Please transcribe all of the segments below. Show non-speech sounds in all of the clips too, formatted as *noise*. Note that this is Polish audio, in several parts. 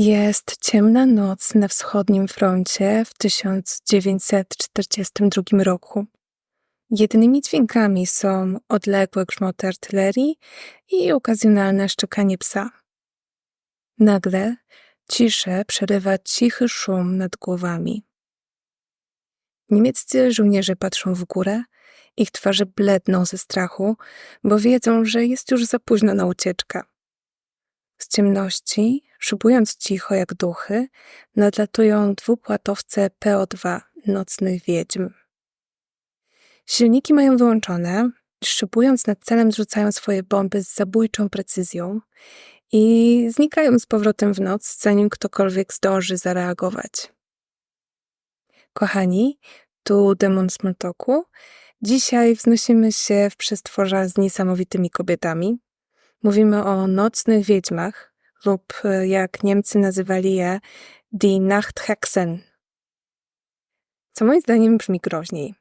Jest ciemna noc na wschodnim froncie w 1942 roku. Jedynymi dźwiękami są odległe grzmoty artylerii i okazjonalne szczekanie psa. Nagle ciszę przerywa cichy szum nad głowami. Niemieccy żołnierze patrzą w górę, ich twarze bledną ze strachu, bo wiedzą, że jest już za późno na ucieczkę. Z ciemności, szybując cicho jak duchy, nadlatują dwupłatowce PO2 nocnych wiedźm. Silniki mają wyłączone, szybując nad celem zrzucają swoje bomby z zabójczą precyzją i znikają z powrotem w noc, zanim ktokolwiek zdąży zareagować. Kochani, tu demon Smoltoku. Dzisiaj wznosimy się w przestworza z niesamowitymi kobietami. Mówimy o nocnych wiedźmach, lub e, jak Niemcy nazywali je, die Nachthexen. Co moim zdaniem brzmi groźniej.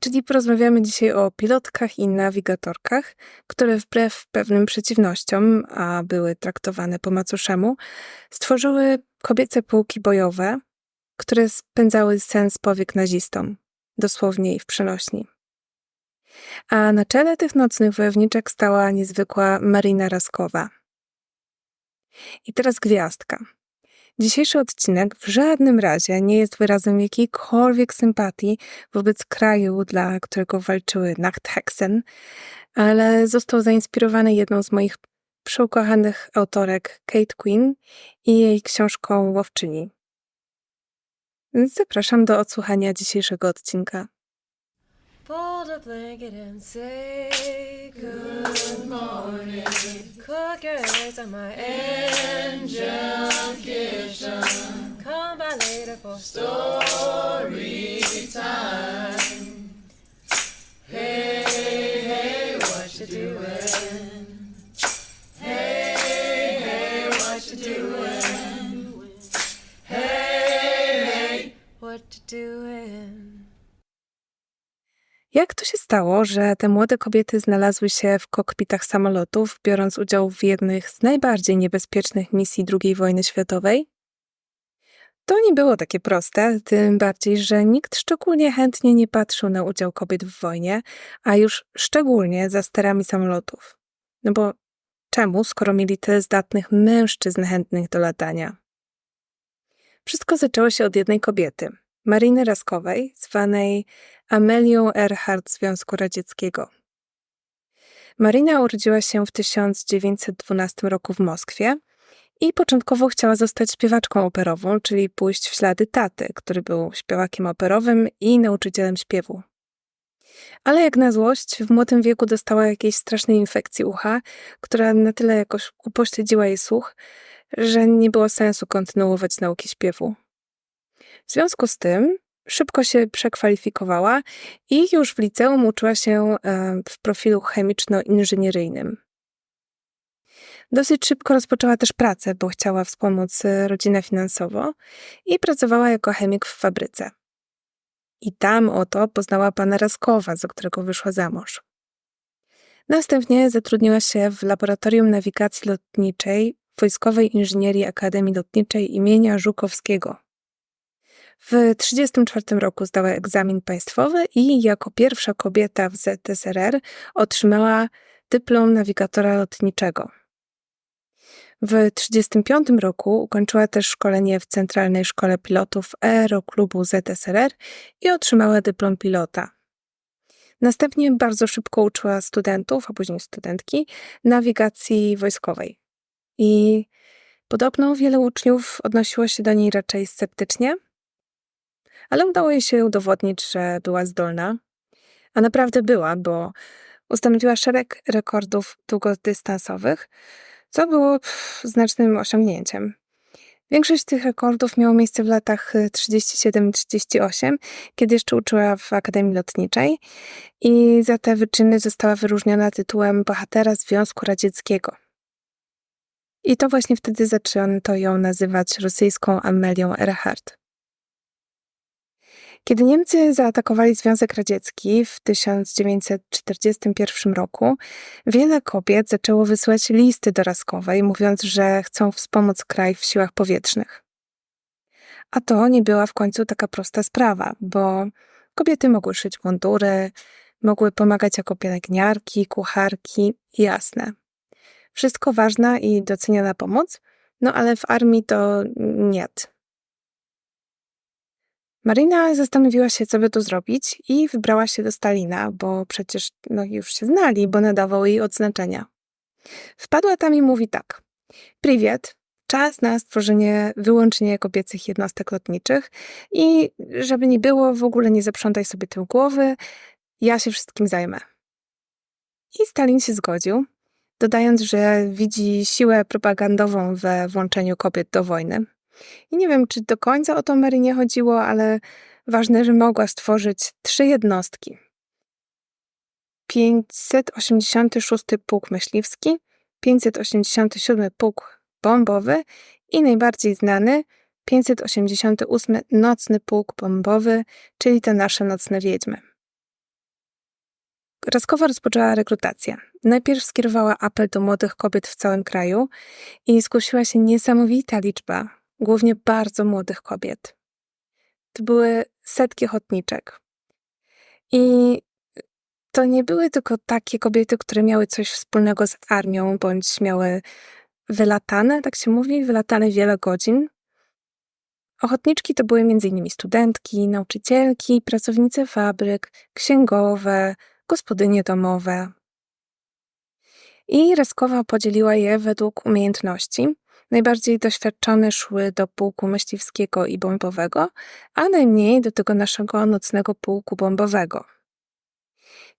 Czyli porozmawiamy dzisiaj o pilotkach i nawigatorkach, które wbrew pewnym przeciwnościom, a były traktowane po macoszemu, stworzyły kobiece pułki bojowe, które spędzały sens powiek nazistom, dosłownie i w przenośni. A na czele tych nocnych wojowniczek stała niezwykła Marina Raskowa. I teraz gwiazdka. Dzisiejszy odcinek w żadnym razie nie jest wyrazem jakiejkolwiek sympatii wobec kraju, dla którego walczyły Nachthexen, ale został zainspirowany jedną z moich przeukochanych autorek Kate Quinn i jej książką Łowczyni. Zapraszam do odsłuchania dzisiejszego odcinka. Fold a blanket and say good morning. Cook your eggs on my engine kitchen. Come by later for story time. Hey, hey, what you doing? Jak to się stało, że te młode kobiety znalazły się w kokpitach samolotów, biorąc udział w jednych z najbardziej niebezpiecznych misji II wojny światowej? To nie było takie proste, tym bardziej, że nikt szczególnie chętnie nie patrzył na udział kobiet w wojnie, a już szczególnie za sterami samolotów. No bo czemu, skoro mieli tyle zdatnych mężczyzn chętnych do latania? Wszystko zaczęło się od jednej kobiety, Mariny Raskowej, zwanej Amelią Earhart Związku Radzieckiego. Marina urodziła się w 1912 roku w Moskwie i początkowo chciała zostać śpiewaczką operową, czyli pójść w ślady taty, który był śpiewakiem operowym i nauczycielem śpiewu. Ale jak na złość, w młodym wieku dostała jakiejś strasznej infekcji ucha, która na tyle jakoś upośledziła jej słuch, że nie było sensu kontynuować nauki śpiewu. W związku z tym szybko się przekwalifikowała i już w liceum uczyła się e, w profilu chemiczno-inżynieryjnym. Dosyć szybko rozpoczęła też pracę, bo chciała wspomóc e, rodzinę finansowo i pracowała jako chemik w fabryce. I tam oto poznała pana Raskowa, za którego wyszła za mąż. Następnie zatrudniła się w Laboratorium Nawigacji Lotniczej Wojskowej Inżynierii Akademii Lotniczej imienia Żukowskiego w 1934 roku zdała egzamin państwowy i jako pierwsza kobieta w ZSRR otrzymała dyplom nawigatora lotniczego. W 1935 roku ukończyła też szkolenie w Centralnej Szkole Pilotów Aeroklubu ZSRR i otrzymała dyplom pilota. Następnie bardzo szybko uczyła studentów, a później studentki, nawigacji wojskowej. I podobno wiele uczniów odnosiło się do niej raczej sceptycznie, ale udało jej się udowodnić, że była zdolna. A naprawdę była, bo ustanowiła szereg rekordów długodystansowych, co było pff, znacznym osiągnięciem. Większość tych rekordów miało miejsce w latach 37 38, kiedy jeszcze uczyła w Akademii Lotniczej i za te wyczyny została wyróżniona tytułem bohatera Związku Radzieckiego. I to właśnie wtedy zaczęto ją nazywać rosyjską Amelią Earhart. Kiedy Niemcy zaatakowali Związek Radziecki w 1941 roku, wiele kobiet zaczęło wysyłać listy do Raskowej, mówiąc, że chcą wspomóc kraj w siłach powietrznych. A to nie była w końcu taka prosta sprawa, bo kobiety mogły szyć mundury, mogły pomagać jako pielęgniarki, kucharki, jasne. Wszystko ważna i doceniana pomoc, no ale w armii to nie. Marina zastanowiła się, co by tu zrobić i wybrała się do Stalina, bo przecież no, już się znali, bo nadawał jej odznaczenia. Wpadła tam i mówi tak. Priwiet, czas na stworzenie wyłącznie kobiecych jednostek lotniczych i żeby nie było, w ogóle nie zaprzątaj sobie tył głowy, ja się wszystkim zajmę. I Stalin się zgodził, dodając, że widzi siłę propagandową we włączeniu kobiet do wojny. I nie wiem, czy do końca o to Marynie chodziło, ale ważne, że mogła stworzyć trzy jednostki. 586 Pułk Myśliwski, 587 Pułk Bombowy i najbardziej znany 588 Nocny Pułk Bombowy, czyli te nasze nocne wiedźmy. Raskowa rozpoczęła rekrutację. Najpierw skierowała apel do młodych kobiet w całym kraju i zgłosiła się niesamowita liczba, głównie bardzo młodych kobiet. To były setki ochotniczek. I to nie były tylko takie kobiety, które miały coś wspólnego z armią, bądź miały wylatane, tak się mówi, wylatane wiele godzin. Ochotniczki to były m.in. studentki, nauczycielki, pracownice fabryk, księgowe, gospodynie domowe. I Reskowa podzieliła je według umiejętności. Najbardziej doświadczone szły do pułku myśliwskiego i bombowego, a najmniej do tego naszego nocnego pułku bombowego.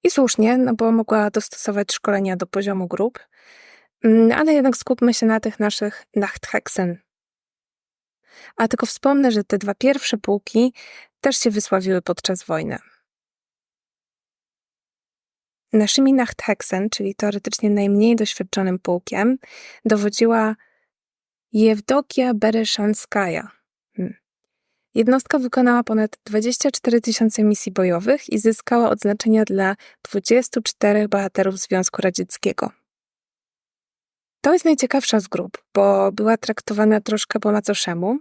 I słusznie, no bo mogła dostosować szkolenia do poziomu grup, mm, ale jednak skupmy się na tych naszych Nachthexen. A tylko wspomnę, że te dwa pierwsze pułki też się wysławiły podczas wojny. Naszymi Nachthexen, czyli teoretycznie najmniej doświadczonym pułkiem, dowodziła Jewdokia Bereszanskaja. Hmm. Jednostka wykonała ponad 24 tysiące misji bojowych i zyskała odznaczenia dla 24 bohaterów Związku Radzieckiego. To jest najciekawsza z grup, bo była traktowana troszkę po macoszemu,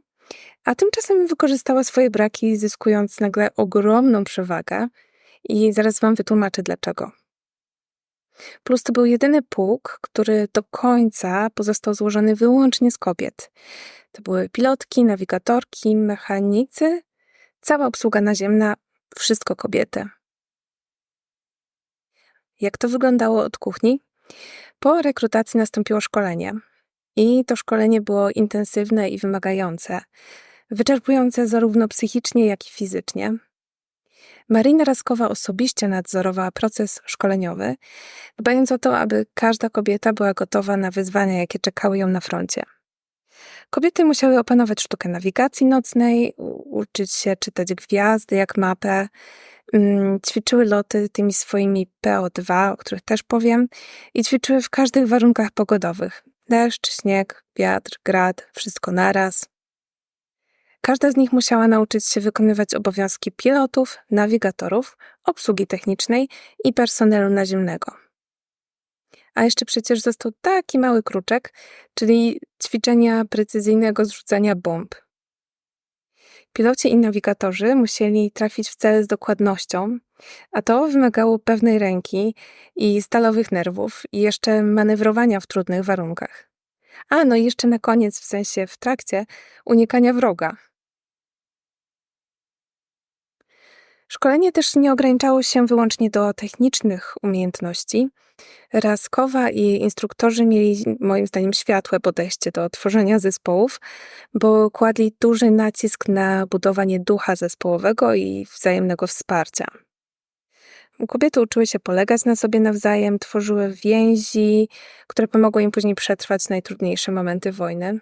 a tymczasem wykorzystała swoje braki, zyskując nagle ogromną przewagę i zaraz wam wytłumaczę dlaczego. Plus to był jedyny pułk, który do końca pozostał złożony wyłącznie z kobiet. To były pilotki, nawigatorki, mechanicy, cała obsługa naziemna, wszystko kobiety. Jak to wyglądało od kuchni? Po rekrutacji nastąpiło szkolenie. I to szkolenie było intensywne i wymagające, wyczerpujące zarówno psychicznie, jak i fizycznie. Marina Raskowa osobiście nadzorowała proces szkoleniowy, dbając o to, aby każda kobieta była gotowa na wyzwania, jakie czekały ją na froncie. Kobiety musiały opanować sztukę nawigacji nocnej, uczyć się czytać gwiazdy jak mapę, mm, ćwiczyły loty tymi swoimi PO2, o których też powiem, i ćwiczyły w każdych warunkach pogodowych. Deszcz, śnieg, wiatr, grad, wszystko naraz. Każda z nich musiała nauczyć się wykonywać obowiązki pilotów, nawigatorów, obsługi technicznej i personelu naziemnego. A jeszcze przecież został taki mały kruczek, czyli ćwiczenia precyzyjnego zrzucania bomb. Piloci i nawigatorzy musieli trafić w cel z dokładnością, a to wymagało pewnej ręki i stalowych nerwów i jeszcze manewrowania w trudnych warunkach. A no i jeszcze na koniec, w sensie w trakcie, unikania wroga, Szkolenie też nie ograniczało się wyłącznie do technicznych umiejętności. Raskowa i instruktorzy mieli moim zdaniem światłe podejście do tworzenia zespołów, bo kładli duży nacisk na budowanie ducha zespołowego i wzajemnego wsparcia. Kobiety uczyły się polegać na sobie nawzajem, tworzyły więzi, które pomogły im później przetrwać najtrudniejsze momenty wojny.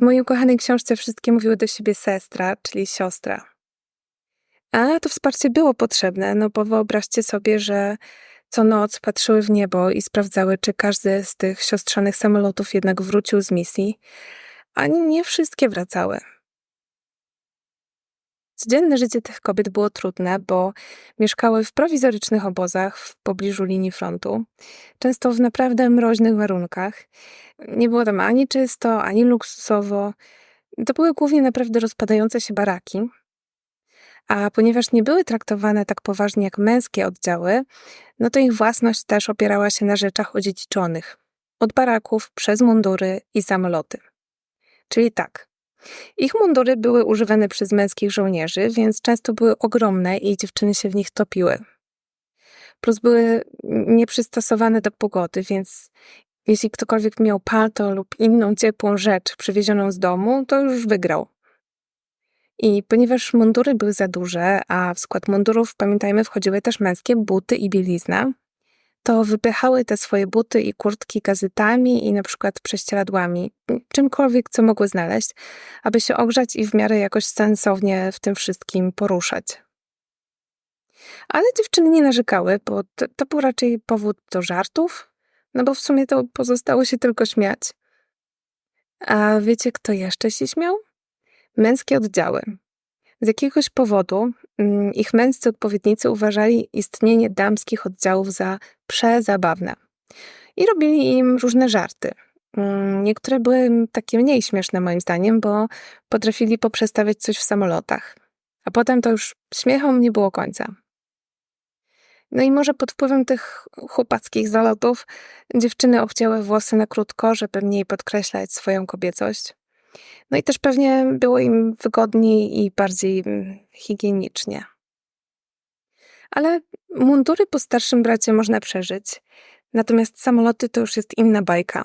W mojej ukochanej książce wszystkie mówiły do siebie sestra, czyli siostra. A to wsparcie było potrzebne, no bo wyobraźcie sobie, że co noc patrzyły w niebo i sprawdzały, czy każdy z tych siostrzanych samolotów jednak wrócił z misji, ani nie wszystkie wracały. Codzienne życie tych kobiet było trudne, bo mieszkały w prowizorycznych obozach w pobliżu linii frontu, często w naprawdę mroźnych warunkach. Nie było tam ani czysto, ani luksusowo. To były głównie naprawdę rozpadające się baraki. A ponieważ nie były traktowane tak poważnie jak męskie oddziały, no to ich własność też opierała się na rzeczach odziedziczonych. Od baraków przez mundury i samoloty. Czyli tak, ich mundury były używane przez męskich żołnierzy, więc często były ogromne i dziewczyny się w nich topiły. Plus były nieprzystosowane do pogody, więc jeśli ktokolwiek miał palto lub inną ciepłą rzecz przywiezioną z domu, to już wygrał. I ponieważ mundury były za duże, a w skład mundurów, pamiętajmy, wchodziły też męskie buty i bielizna, to wypychały te swoje buty i kurtki gazetami i na przykład prześcieradłami, czymkolwiek, co mogły znaleźć, aby się ogrzać i w miarę jakoś sensownie w tym wszystkim poruszać. Ale dziewczyny nie narzekały, bo to, to był raczej powód do żartów, no bo w sumie to pozostało się tylko śmiać. A wiecie, kto jeszcze się śmiał? Męskie oddziały. Z jakiegoś powodu mm, ich męscy odpowiednicy uważali istnienie damskich oddziałów za przezabawne i robili im różne żarty. Mm, niektóre były takie mniej śmieszne moim zdaniem, bo potrafili poprzestawiać coś w samolotach. A potem to już śmiechom nie było końca. No i może pod wpływem tych chłopackich zalotów dziewczyny obcięły włosy na krótko, żeby mniej podkreślać swoją kobiecość. No i też pewnie było im wygodniej i bardziej mm, higienicznie. Ale mundury po starszym bracie można przeżyć, natomiast samoloty to już jest inna bajka.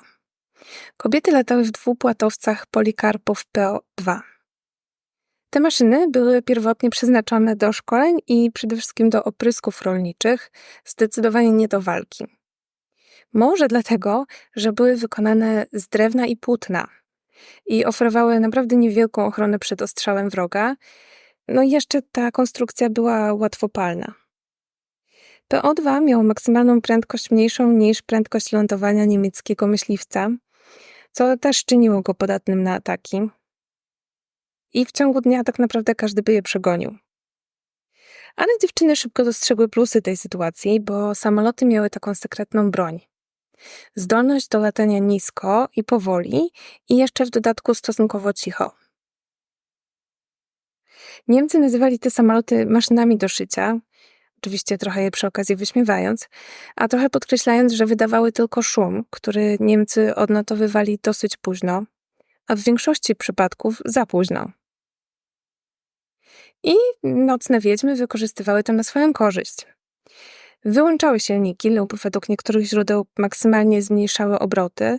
Kobiety latały w dwupłatowcach Polikarpów PO-2. Te maszyny były pierwotnie przeznaczone do szkoleń i przede wszystkim do oprysków rolniczych, zdecydowanie nie do walki. Może dlatego, że były wykonane z drewna i płótna, i oferowały naprawdę niewielką ochronę przed ostrzałem wroga. No i jeszcze ta konstrukcja była łatwopalna. PO-2 miał maksymalną prędkość mniejszą niż prędkość lądowania niemieckiego myśliwca, co też czyniło go podatnym na ataki. I w ciągu dnia tak naprawdę każdy by je przegonił. Ale dziewczyny szybko dostrzegły plusy tej sytuacji, bo samoloty miały taką sekretną broń zdolność do latania nisko i powoli i jeszcze w dodatku stosunkowo cicho. Niemcy nazywali te samoloty maszynami do szycia, oczywiście trochę je przy okazji wyśmiewając, a trochę podkreślając, że wydawały tylko szum, który Niemcy odnotowywali dosyć późno, a w większości przypadków za późno. I nocne wiedźmy wykorzystywały to na swoją korzyść. Wyłączały silniki lub według niektórych źródeł maksymalnie zmniejszały obroty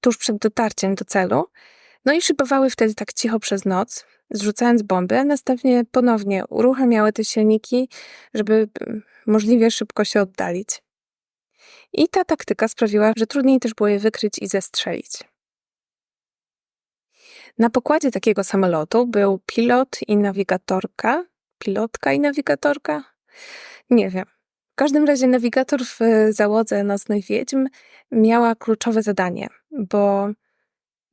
tuż przed dotarciem do celu, no i szybowały wtedy tak cicho przez noc, zrzucając bomby, a następnie ponownie uruchamiały te silniki, żeby mm, możliwie szybko się oddalić. I ta taktyka sprawiła, że trudniej też było je wykryć i zestrzelić. Na pokładzie takiego samolotu był pilot i nawigatorka. Pilotka i nawigatorka? Nie wiem. W każdym razie nawigator w załodze Nocnych Wiedźm miała kluczowe zadanie, bo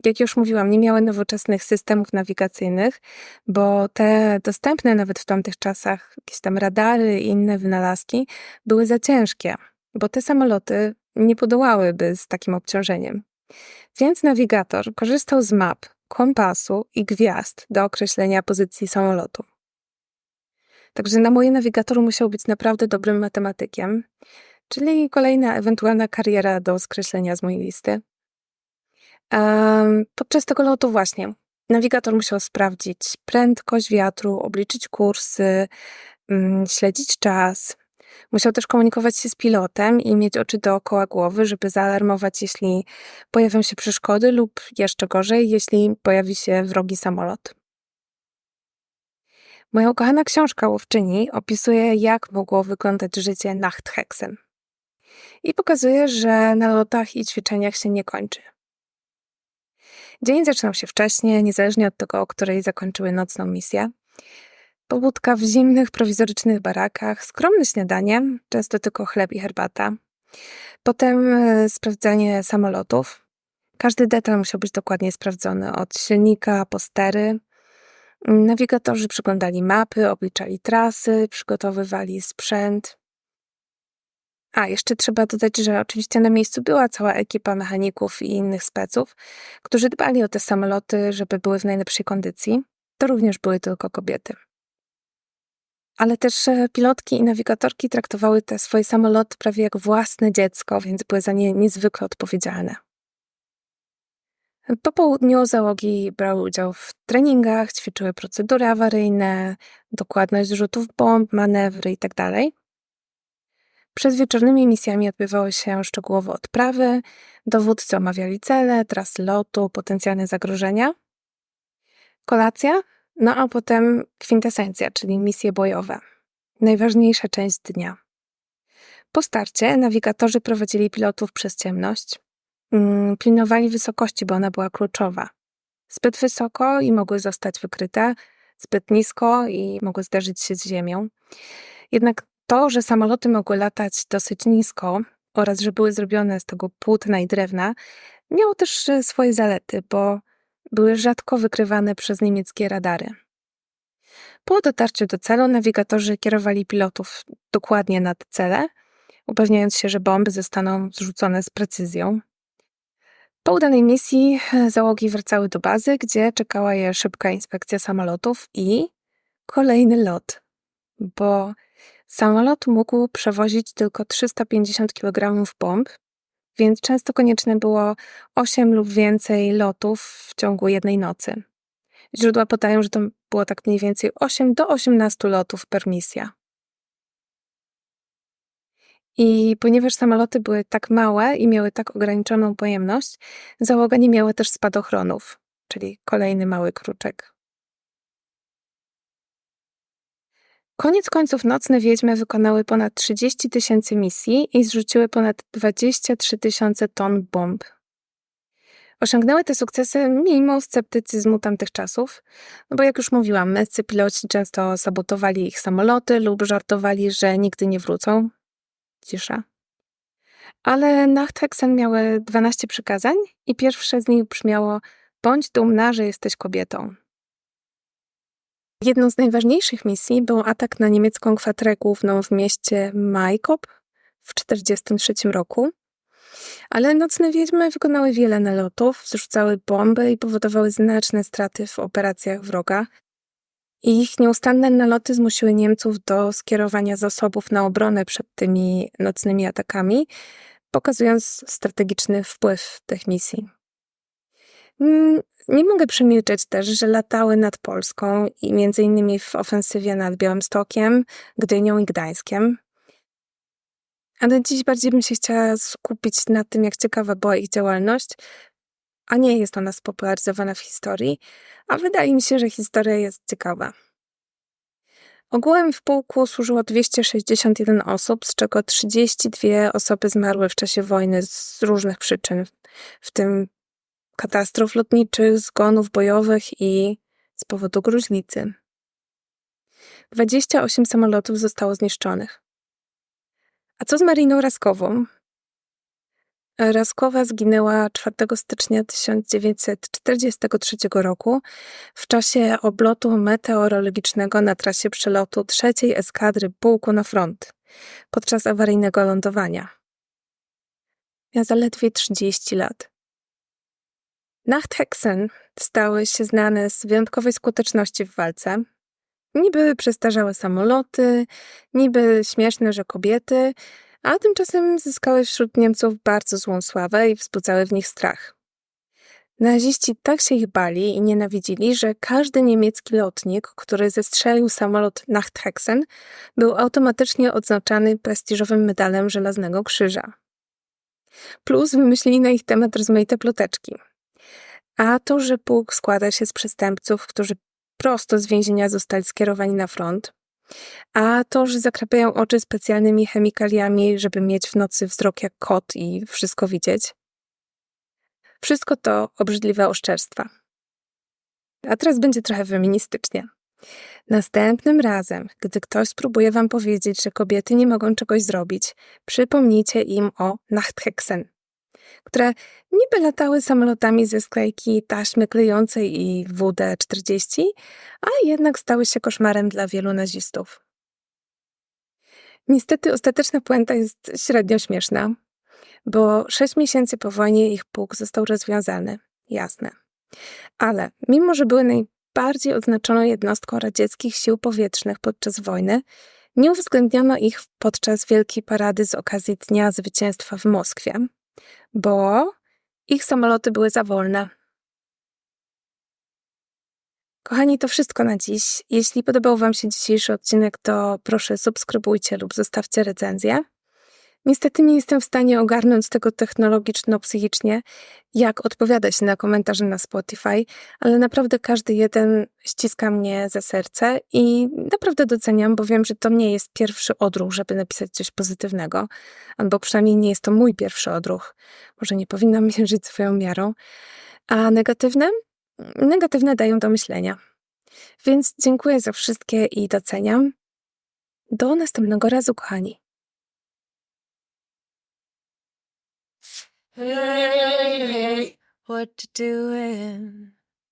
jak już mówiłam, nie miały nowoczesnych systemów nawigacyjnych, bo te dostępne nawet w tamtych czasach, jakieś tam radary i inne wynalazki, były za ciężkie, bo te samoloty nie podołałyby z takim obciążeniem. Więc nawigator korzystał z map, kompasu i gwiazd do określenia pozycji samolotu. Także na moje nawigator musiał być naprawdę dobrym matematykiem, czyli kolejna ewentualna kariera do skreślenia z mojej listy. Um, podczas tego lotu właśnie nawigator musiał sprawdzić prędkość wiatru, obliczyć kursy, um, śledzić czas. Musiał też komunikować się z pilotem i mieć oczy dookoła głowy, żeby zaalarmować, jeśli pojawią się przeszkody, lub jeszcze gorzej, jeśli pojawi się wrogi samolot. Moja ukochana książka Łowczyni opisuje, jak mogło wyglądać życie Nachthexem. I pokazuje, że na lotach i ćwiczeniach się nie kończy. Dzień zaczynał się wcześniej, niezależnie od tego, o której zakończyły nocną misję. Pobudka w zimnych, prowizorycznych barakach, skromne śniadanie, często tylko chleb i herbata. Potem e, sprawdzanie samolotów. Każdy detal musiał być dokładnie sprawdzony, od silnika po stery, Nawigatorzy przyglądali mapy, obliczali trasy, przygotowywali sprzęt. A, jeszcze trzeba dodać, że oczywiście na miejscu była cała ekipa mechaników i innych speców, którzy dbali o te samoloty, żeby były w najlepszej kondycji. To również były tylko kobiety. Ale też e, pilotki i nawigatorki traktowały te swoje samoloty prawie jak własne dziecko, więc były za nie niezwykle odpowiedzialne. Po południu załogi brały udział w treningach, ćwiczyły procedury awaryjne, dokładność zrzutów bomb, manewry itd. Tak Przed wieczornymi misjami odbywały się szczegółowo odprawy, dowódcy omawiali cele, trasy lotu, potencjalne zagrożenia. Kolacja, no a potem kwintesencja, czyli misje bojowe. Najważniejsza część dnia. Po starcie nawigatorzy prowadzili pilotów przez ciemność. Mm, pilnowali wysokości, bo ona była kluczowa. Zbyt wysoko i mogły zostać wykryte, zbyt nisko i mogły zderzyć się z ziemią. Jednak to, że samoloty mogły latać dosyć nisko oraz że były zrobione z tego płótna i drewna, miało też e, swoje zalety, bo były rzadko wykrywane przez niemieckie radary. Po dotarciu do celu nawigatorzy kierowali pilotów dokładnie nad cele, upewniając się, że bomby zostaną zrzucone z precyzją. Po udanej misji e, załogi wracały do bazy, gdzie czekała je szybka inspekcja samolotów i kolejny lot, bo samolot mógł przewozić tylko 350 kg bomb, więc często konieczne było 8 lub więcej lotów w ciągu jednej nocy. Źródła podają, że to było tak mniej więcej 8 do 18 lotów per misja. I ponieważ samoloty były tak małe i miały tak ograniczoną pojemność, załoga nie miała też spadochronów, czyli kolejny mały kruczek. Koniec końców nocne wiedźmy wykonały ponad 30 tysięcy misji i zrzuciły ponad 23 tysiące ton bomb. Osiągnęły te sukcesy mimo sceptycyzmu tamtych czasów, no bo jak już mówiłam, męscy piloci często sabotowali ich samoloty lub żartowali, że nigdy nie wrócą, cisza. Ale Nachthexen miały 12 przykazań i pierwsze z nich brzmiało bądź dumna, że jesteś kobietą. Jedną z najważniejszych misji był atak na niemiecką kwatrę główną w mieście Majkop w 1943 roku. Ale nocne wiedźmy wykonały wiele nalotów, zrzucały bomby i powodowały znaczne straty w operacjach wroga. Ich nieustanne naloty zmusiły Niemców do skierowania zasobów na obronę przed tymi nocnymi atakami, pokazując strategiczny wpływ tych misji. Mm, nie mogę przemilczeć też, że latały nad Polską i między innymi w ofensywie nad Białymstokiem, Gdynią i Gdańskiem. Ale dziś bardziej bym się chciała skupić na tym, jak ciekawa była ich działalność, a nie jest ona spopularyzowana w historii, a wydaje mi się, że historia jest ciekawa. Ogółem w pułku służyło 261 osób, z czego 32 osoby zmarły w czasie wojny z różnych przyczyn, w tym katastrof lotniczych, zgonów bojowych i z powodu gruźlicy. 28 samolotów zostało zniszczonych. A co z Mariną Raskową? Raskowa zginęła 4 stycznia 1943 roku w czasie oblotu meteorologicznego na trasie przelotu trzeciej eskadry pułku na front podczas awaryjnego lądowania. Miała zaledwie 30 lat. Nachthexen stały się znane z wyjątkowej skuteczności w walce. Niby przestarzałe samoloty, niby śmieszne, że kobiety, a tymczasem zyskały wśród Niemców bardzo złą sławę i wzbudzały w nich strach. Naziści tak się ich bali i nienawidzili, że każdy niemiecki lotnik, który zestrzelił samolot Nachthexen, był automatycznie odznaczany prestiżowym medalem Żelaznego Krzyża. Plus wymyślili na ich temat rozmaite ploteczki. A to, że pułk składa się z przestępców, którzy prosto z więzienia zostali skierowani na front, a to, że zakrapiają oczy specjalnymi chemikaliami, żeby mieć w nocy wzrok jak kot i wszystko widzieć. Wszystko to obrzydliwe oszczerstwa. A teraz będzie trochę feministycznie. Następnym razem, gdy ktoś spróbuje wam powiedzieć, że kobiety nie mogą czegoś zrobić, przypomnijcie im o Nachthexen. Które niby latały samolotami ze sklejki taśmy klejącej i WD-40, a jednak stały się koszmarem dla wielu nazistów. Niestety ostateczna puenta jest średnio śmieszna, bo sześć miesięcy po wojnie ich pułk został rozwiązany, jasne. Ale mimo, że były najbardziej odznaczoną jednostką radzieckich sił powietrznych podczas wojny, nie uwzględniono ich podczas Wielkiej Parady z okazji Dnia Zwycięstwa w Moskwie, bo ich samoloty były za wolne. Kochani, to wszystko na dziś. Jeśli podobał Wam się dzisiejszy odcinek, to proszę subskrybujcie lub zostawcie recenzję. Niestety nie jestem w stanie ogarnąć tego technologiczno-psychicznie, jak odpowiadać na komentarze na Spotify, ale naprawdę każdy jeden ściska mnie za serce i naprawdę doceniam, bo wiem, że to nie jest pierwszy odruch, żeby napisać coś pozytywnego, albo przynajmniej nie jest to mój pierwszy odruch. Może nie powinnam *laughs* mierzyć swoją miarą. A negatywne? Negatywne dają do myślenia. Więc dziękuję za wszystkie i doceniam. Do następnego razu, kochani. hey, what you doing?